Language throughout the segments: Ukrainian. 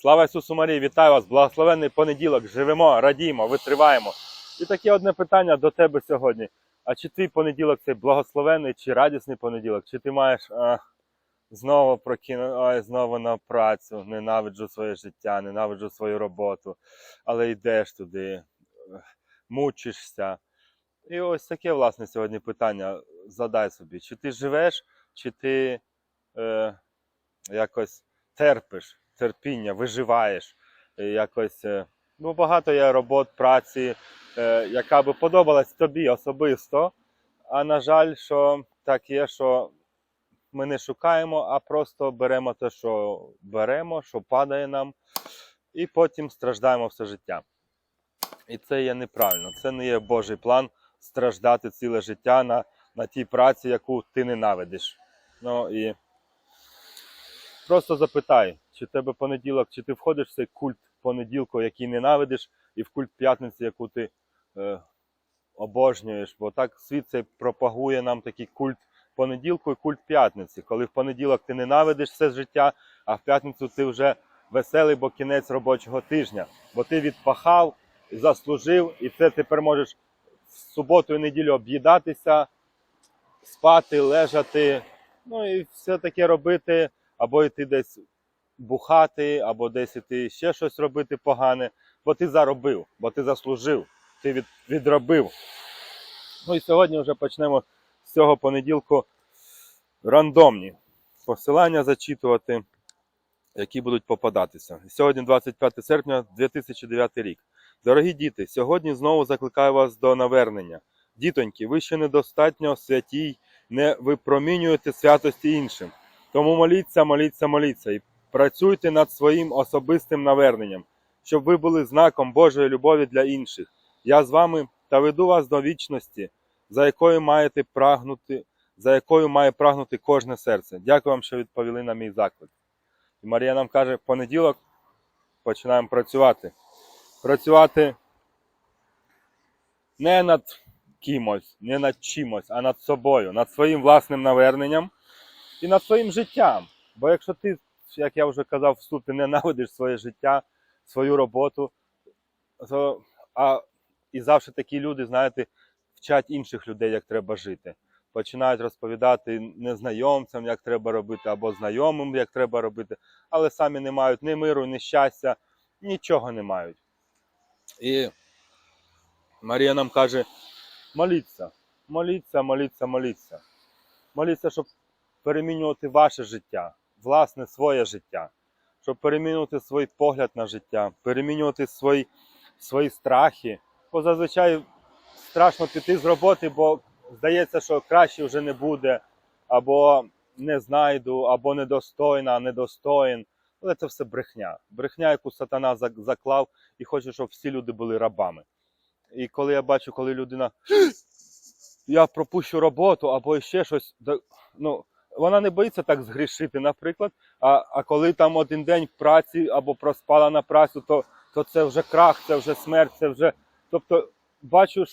Слава Ісусу Марії, вітаю вас! Благословенний понеділок! Живемо, радіємо, витриваємо. І таке одне питання до тебе сьогодні. А чи твій понеділок це благословенний чи радісний понеділок? Чи ти маєш а, знову прокину, ой, знову на працю, ненавиджу своє життя, ненавиджу свою роботу, але йдеш туди, мучишся. І ось таке, власне, сьогодні питання задай собі: чи ти живеш, чи ти е, якось терпиш, терпіння, виживаєш, е, якось. е, Ну, багато є робот, праці, е, яка би подобалась тобі особисто. А на жаль, що так є, що ми не шукаємо, а просто беремо те, що беремо, що падає нам, і потім страждаємо все життя. І це є неправильно. Це не є Божий план страждати ціле життя на, на тій праці, яку ти ненавидиш. Ну і просто запитай, чи тебе понеділок, чи ти входиш в цей культ понеділку, який ненавидиш, і в культ п'ятниці, яку ти е, обожнюєш. Бо так світ цей пропагує нам такий культ понеділку і культ п'ятниці. Коли в понеділок ти ненавидиш все життя, а в п'ятницю ти вже веселий, бо кінець робочого тижня. Бо ти відпахав, заслужив, і це тепер можеш в суботу і неділю об'їдатися, спати, лежати, ну і все таке робити, або йти десь бухати, або десь іти ще щось робити погане, бо ти заробив, бо ти заслужив, ти від, відробив. Ну і сьогодні вже почнемо з цього понеділку рандомні посилання зачитувати, які будуть попадатися. Сьогодні 25 серпня 2009 рік. Дорогі діти, сьогодні знову закликаю вас до навернення. Дітоньки, ви ще недостатньо святій, не випромінюєте святості іншим. Тому моліться, моліться, моліться і працюйте над своїм особистим наверненням, щоб ви були знаком Божої любові для інших. Я з вами та веду вас до вічності, за якою маєте прагнути, за якою має прагнути кожне серце. Дякую вам, що відповіли на мій заклик. І Марія нам каже, в понеділок починаємо працювати. Працювати не над кимось, не над чимось, а над собою, над своїм власним наверненням і над своїм життям. Бо якщо ти, як я вже казав, вступі, ненавидиш своє життя, свою роботу, то, а, і завжди такі люди, знаєте, вчать інших людей, як треба жити. Починають розповідати незнайомцям, як треба робити, або знайомим, як треба робити, але самі не мають ні миру, ні щастя, нічого не мають. І Марія нам каже: моліться, моліться, моліться, моліться. Моліться, щоб перемінювати ваше життя, власне своє життя, щоб перемінювати свій погляд на життя, перемінювати свої, свої страхи. Бо зазвичай страшно піти з роботи, бо здається, що краще вже не буде, або не знайду, або недостойна, недостоїн. Але це все брехня. Брехня, яку сатана заклав і хоче, щоб всі люди були рабами. І коли я бачу, коли людина я пропущу роботу або ще щось, ну, вона не боїться так згрішити, наприклад. А, а коли там один день праці або проспала на працю, то, то це вже крах, це вже смерть, це вже. Тобто бачу,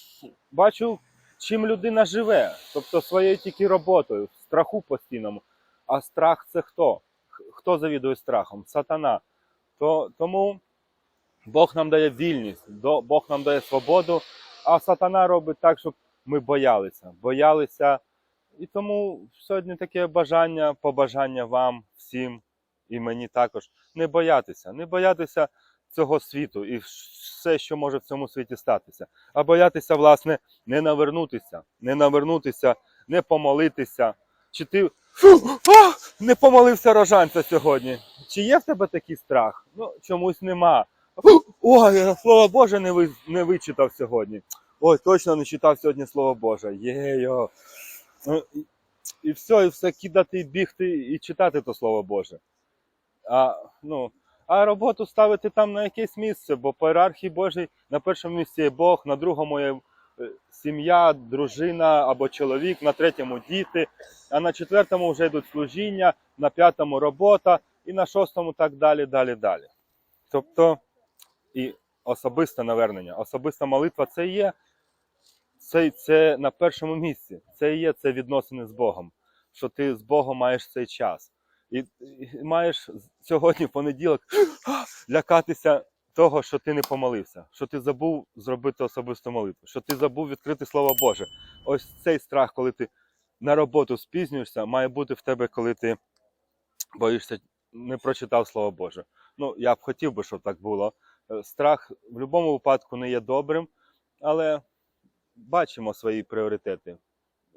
бачу, чим людина живе, тобто своєю тільки роботою, страху постійному. А страх це хто? Хто завідує страхом? Сатана. То, тому Бог нам дає вільність, Бог нам дає свободу, а сатана робить так, щоб ми боялися. Боялися. І тому сьогодні таке бажання, побажання вам, всім і мені також не боятися, не боятися цього світу і все, що може в цьому світі статися, а боятися, власне, не навернутися, не навернутися, не помолитися. Чи ти Фу, а, не помолився рожанця сьогодні? Чи є в тебе такий страх? Ну, чомусь нема. Ой, слово Боже не, ви, не вичитав сьогодні. Ой, точно не читав сьогодні Слово Боже. Є-йо. Ну, і- І все, і все кидати, бігти і читати то Слово Боже. А, ну, а роботу ставити там на якесь місце, бо по ієрархії Божій на першому місці є Бог, на другому є е, сім'я, дружина або чоловік, на третьому діти, а на четвертому вже йдуть служіння, на п'ятому робота, і на шостому так далі, далі, далі. Тобто, і особисте навернення, особиста молитва це є, це, це на першому місці. Це і є це відносини з Богом, що ти з Богом маєш цей час. І, і маєш сьогодні, в понеділок, лякатися того, що ти не помолився, що ти забув зробити особисту молитву, що ти забув відкрити Слово Боже. Ось цей страх, коли ти на роботу спізнюєшся, має бути в тебе, коли ти боїшся, не прочитав Слово Боже. Ну, я б хотів би, щоб так було. Е, Страх в будь-якому випадку не є добрим, але бачимо свої пріоритети.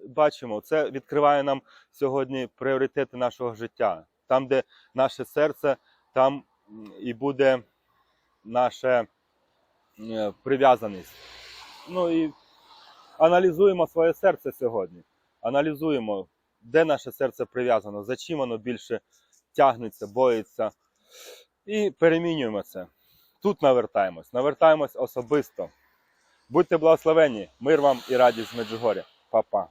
Бачимо, це відкриває нам сьогодні пріоритети нашого життя. Там, де наше серце, там і буде наша е, прив'язаність. Ну і аналізуємо своє серце сьогодні. Аналізуємо, де наше серце прив'язано, за чим воно більше тягнеться, боїться. І перемінюємо це. Тут навертаємось, навертаємось особисто. Будьте благословені, мир вам і радість з Меджугоря. Па-па.